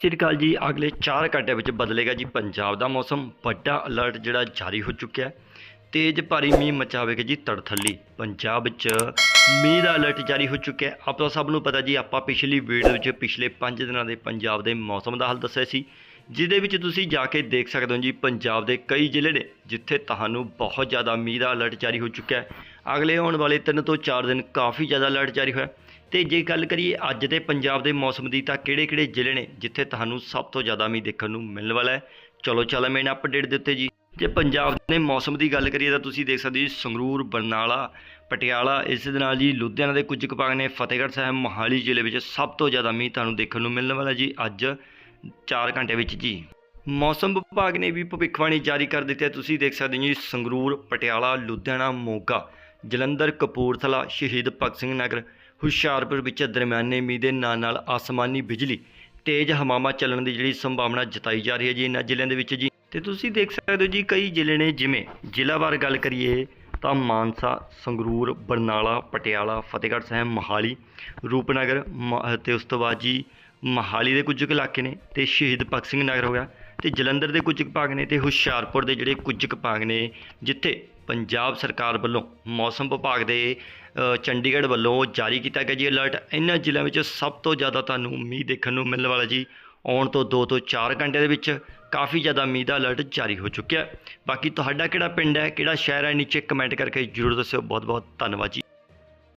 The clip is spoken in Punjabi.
ਸਤਿ ਸ਼੍ਰੀ ਅਕਾਲ ਜੀ। ਅਗਲੇ 4 ਘੰਟੇ ਵਿੱਚ ਬਦਲੇਗਾ ਜੀ ਪੰਜਾਬ ਦਾ ਮੌਸਮ। ਵੱਡਾ ਅਲਰਟ ਜਿਹੜਾ ਜਾਰੀ ਹੋ ਚੁੱਕਿਆ ਹੈ। ਤੇਜ਼ ਭਾਰੀ ਮੀਂਹ ਮਚਾਵੇਗਾ ਜੀ ਤੜਥੱਲੀ। ਪੰਜਾਬ 'ਚ ਮੀਂਹ ਦਾ ਅਲਰਟ ਜਾਰੀ ਹੋ ਚੁੱਕਿਆ ਹੈ। ਆਪਾਂ ਸਭ ਨੂੰ ਪਤਾ ਜੀ, ਆਪਾਂ ਪਿਛਲੀ ਵੀਡੀਓ ਵਿੱਚ ਪਿਛਲੇ 5 ਦਿਨਾਂ ਦੇ ਪੰਜਾਬ ਦੇ ਮੌਸਮ ਦਾ ਹਾਲ ਦੱਸਿਆ ਸੀ। ਜਿਹਦੇ ਵਿੱਚ ਤੁਸੀਂ ਜਾ ਕੇ ਦੇਖ ਸਕਦੇ ਹੋ ਜੀ, ਪੰਜਾਬ ਦੇ ਕਈ ਜ਼ਿਲ੍ਹੇ ਨੇ ਜਿੱਥੇ ਤੁਹਾਨੂੰ ਬਹੁਤ ਜ਼ਿਆਦਾ ਮੀਂਹ ਦਾ ਅਲਰਟ ਜਾਰੀ ਹੋ ਚੁੱਕਿਆ ਹੈ। ਅਗਲੇ ਆਉਣ ਵਾਲੇ 3 ਤੋਂ 4 ਦਿਨ ਕਾਫੀ ਜ਼ਿਆਦਾ ਅਲਰਟ ਜਾਰੀ ਹੋਇਆ ਤੇ ਜੇ ਗੱਲ ਕਰੀਏ ਅੱਜ ਦੇ ਪੰਜਾਬ ਦੇ ਮੌਸਮ ਦੀ, ਤਾਂ ਕਿਹੜੇ-ਕਿਹੜੇ ਜ਼ਿਲ੍ਹੇ ਨੇ ਜਿੱਥੇ ਤੁਹਾਨੂੰ ਸਭ ਤੋਂ ਜ਼ਿਆਦਾ ਮੀਂਹ ਦੇਖਣ ਨੂੰ ਮਿਲਣ ਵਾਲਾ ਹੈ? ਚਲੋ, ਚੱਲ ਮੈਂ ਅਪਡੇਟ ਦੇ ਉੱਤੇ ਜੀ। ਜੇ ਪੰਜਾਬ ਦੇ ਮੌਸਮ ਦੀ ਗੱਲ ਕਰੀਏ, ਤਾਂ ਤੁਸੀਂ ਦੇਖ ਸਕਦੇ ਹੋ ਜੀ, ਸੰਗਰੂਰ, ਬਰਨਾਲਾ, ਪਟਿਆਲਾ, ਇਸ ਦੇ ਨਾਲ ਜੀ ਲੁਧਿਆਣਾ ਦੇ ਕੁਝ ਕੁ ਭਾਗ ਨੇ, ਫਤਿਹਗੜ੍ਹ ਸਾਹਿਬ, ਮੋਹਾਲੀ ਜ਼ਿਲ੍ਹੇ ਵਿੱਚ ਸਭ ਤੋਂ ਜ਼ਿਆਦਾ ਮੀਂਹ ਤੁਹਾਨੂੰ ਦੇਖਣ ਨੂੰ ਮਿਲਣ ਵਾਲਾ ਜੀ। ਅੱਜ 4 ਘੰਟੇ ਵਿੱਚ ਜੀ। ਮੌਸਮ ਵਿਭਾਗ ਨੇ ਵੀ ਭਵਿੱਖਬਾਣੀ ਜਾਰੀ ਕਰ ਦਿੱਤੀ ਹੈ। ਤੁਸੀਂ ਦੇਖ ਸਕਦੇ ਹੋ ਜੀ, ਸੰਗਰੂਰ, ਪਟਿਆਲਾ, ਲੁਧਿਆਣਾ, ਮੋਗਾ, ਜਲੰਧਰ, ਕਪੂਰਥਲਾ, ਸ਼ਹੀਦ ਭਗਤ ਸਿੰਘ ਨਗਰ, ਹੁਸ਼ਿਆਰਪੁਰ ਵਿੱਚ ਦਰਮਿਆਨੇ ਮੀਂਹ ਦੇ ਨਾਲ ਨਾਲ ਆਸਮਾਨੀ ਬਿਜਲੀ ਤੇਜ਼ ਹਵਾਵਾਂ ਚੱਲਣ ਦੀ ਜਿਹੜੀ ਸੰਭਾਵਨਾ ਜਤਾਈ ਜਾ ਰਹੀ ਹੈ ਜੀ ਇਹਨਾਂ ਜ਼ਿਲ੍ਹਿਆਂ ਦੇ ਵਿੱਚ ਜੀ। ਤੇ ਤੁਸੀਂ ਦੇਖ ਸਕਦੇ ਹੋ ਜੀ, ਕਈ ਜ਼ਿਲ੍ਹੇ ਨੇ ਜਿਵੇਂ ਜ਼ਿਲ੍ਹਾਵਾਰ ਗੱਲ ਕਰੀਏ ਤਾਂ ਮਾਨਸਾ, ਸੰਗਰੂਰ, ਬਰਨਾਲਾ, ਪਟਿਆਲਾ, ਫਤਿਹਗੜ੍ਹ ਸਾਹਿਬ, ਮੋਹਾਲੀ, ਰੂਪਨਗਰ ਮ- ਅਤੇ ਉਸ ਤੋਂ ਬਾਅਦ ਜੀ ਮੋਹਾਲੀ ਦੇ ਕੁਝ ਕੁ ਇਲਾਕੇ ਨੇ ਅਤੇ ਸ਼ਹੀਦ ਭਗਤ ਸਿੰਘ ਨਗਰ ਹੋ ਗਿਆ ਤੇ ਜਲੰਧਰ ਦੇ ਕੁਝ ਕੁ ਭਾਗ ਨੇ ਅਤੇ ਹੁਸ਼ਿਆਰਪੁਰ ਦੇ ਜਿਹੜੇ ਕੁਝ ਕੁ ਭਾਗ ਨੇ, ਜਿੱਥੇ ਪੰਜਾਬ ਸਰਕਾਰ ਵੱਲੋਂ ਮੌਸਮ ਵਿਭਾਗ ਦੇ ਚੰਡੀਗੜ੍ਹ ਵੱਲੋਂ ਜਾਰੀ ਕੀਤਾ ਗਿਆ ਜੀ ਅਲਰਟ ਇਹਨਾਂ ਜ਼ਿਲ੍ਹਿਆਂ ਵਿੱਚ ਸਭ ਤੋਂ ਜ਼ਿਆਦਾ ਤੁਹਾਨੂੰ ਮੀਂਹ ਦੇਖਣ ਨੂੰ ਮਿਲਣ ਵਾਲਾ ਜੀ ਆਉਣ ਤੋਂ 2 ਤੋਂ 4 ਘੰਟੇ ਦੇ ਵਿੱਚ ਕਾਫੀ ਜ਼ਿਆਦਾ ਮੀਂਹ ਦਾ ਅਲਰਟ ਜਾਰੀ ਹੋ ਚੁੱਕਿਆ ਬਾਕੀ ਤੁਹਾਡਾ ਕਿਹੜਾ ਪਿੰਡ ਹੈ, ਕਿਹੜਾ ਸ਼ਹਿਰ ਹੈ, ਨੀਚੇ ਕਮੈਂਟ ਕਰਕੇ ਜਰੂਰ ਦੱਸਿਓ। ਬਹੁਤ ਬਹੁਤ ਧੰਨਵਾਦ ਜੀ।